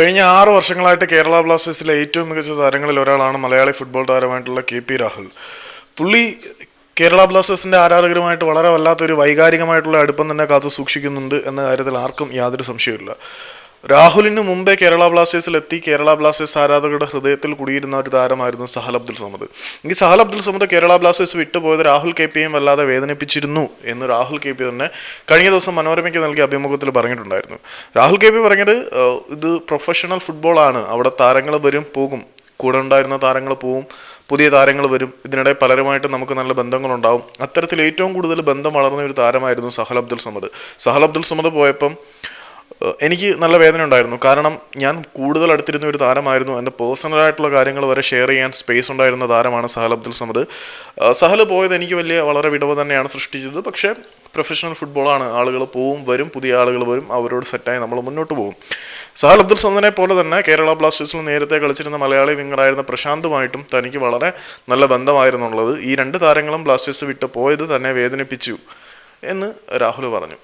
കഴിഞ്ഞ ആറ് വർഷങ്ങളായിട്ട് കേരള ബ്ലാസ്റ്റേഴ്സിലെ ഏറ്റവും മികച്ച താരങ്ങളിൽ ഒരാളാണ് മലയാളി ഫുട്ബോൾ താരമായിട്ടുള്ള കെ പി രാഹുൽ. പുള്ളി കേരള ബ്ലാസ്റ്റേഴ്സിന്റെ ആരാധകരുമായിട്ട് വളരെ വല്ലാത്തൊരു വൈകാരികമായിട്ടുള്ള അടുപ്പം തന്നെ കാത്തു സൂക്ഷിക്കുന്നുണ്ട് എന്ന കാര്യത്തിൽ ആർക്കും യാതൊരു സംശയമില്ല രാഹുലിന് മുമ്പേ കേരള ബ്ലാസ്റ്റേഴ്സിൽ എത്തി. കേരള ബ്ലാസ്റ്റേഴ്സ് ആരാധകരുടെ ഹൃദയത്തിൽ കുടിയിരുന്ന ഒരു താരമായിരുന്നു സഹൽ അബ്ദുൽ സമദ്. ഈ സഹൽ അബ്ദുൽ സമദ് കേരള ബ്ലാസ്റ്റേഴ്സ് വിട്ടുപോയത് രാഹുൽ കെ പിയും വല്ലാതെ വേദനിപ്പിച്ചിരുന്നു എന്ന് രാഹുൽ കെ പി തന്നെ കഴിഞ്ഞ ദിവസം മനോരമയ്ക്ക് നൽകിയ അഭിമുഖത്തിൽ പറഞ്ഞിട്ടുണ്ടായിരുന്നു. രാഹുൽ കെ പി പറഞ്ഞത് ഇത് പ്രൊഫഷണൽ ഫുട്ബോളാണ് അവിടെ താരങ്ങൾ വരും പോകും. കൂടെ ഉണ്ടായിരുന്ന താരങ്ങൾ പോവും. പുതിയ താരങ്ങൾ വരും. ഇതിനിടെ പലരുമായിട്ട് നമുക്ക് നല്ല ബന്ധങ്ങളുണ്ടാവും. അത്തരത്തിൽ ഏറ്റവും കൂടുതൽ ബന്ധം വളർന്ന ഒരു താരമായിരുന്നു സഹൽ അബ്ദുൽ സമദ്. സഹൽ അബ്ദുൽ സമദ് പോയപ്പം എനിക്ക് നല്ല വേദന ഉണ്ടായിരുന്നു. കാരണം ഞാൻ കൂടുതൽ അടുത്തിരുന്ന ഒരു താരമായിരുന്നു. എന്റെ പേഴ്സണലായിട്ടുള്ള കാര്യങ്ങൾ വരെ ഷെയർ ചെയ്യാൻ സ്പേസ് ഉണ്ടായിരുന്ന താരമാണ് സഹൽ അബ്ദുൽ സമദ്. സഹൽ പോയത് എനിക്ക് വലിയ വളരെ വിടവ് തന്നെയാണ് സൃഷ്ടിച്ചത്. പക്ഷേ പ്രൊഫഷണൽ ഫുട്ബോളാണ് ആളുകൾ പോവും വരും പുതിയ ആളുകൾ വരും അവരോട് സെറ്റായി നമ്മൾ മുന്നോട്ട് പോകും. സഹൽ അബ്ദുൽ സമദിനെ പോലെ തന്നെ കേരള ബ്ലാസ്റ്റേഴ്സിൽ നേരത്തെ കളിച്ചിരുന്ന മലയാളി വിങ്ങറായിരുന്ന പ്രശാന്തുമായിട്ടും തനിക്ക് വളരെ നല്ല ബന്ധമായിരുന്നുള്ളത് ഈ രണ്ട് താരങ്ങളും ബ്ലാസ്റ്റേഴ്സ് വിട്ട് പോയത് തന്നെ വേദനിപ്പിച്ചു എന്ന് രാഹുൽ പറഞ്ഞു.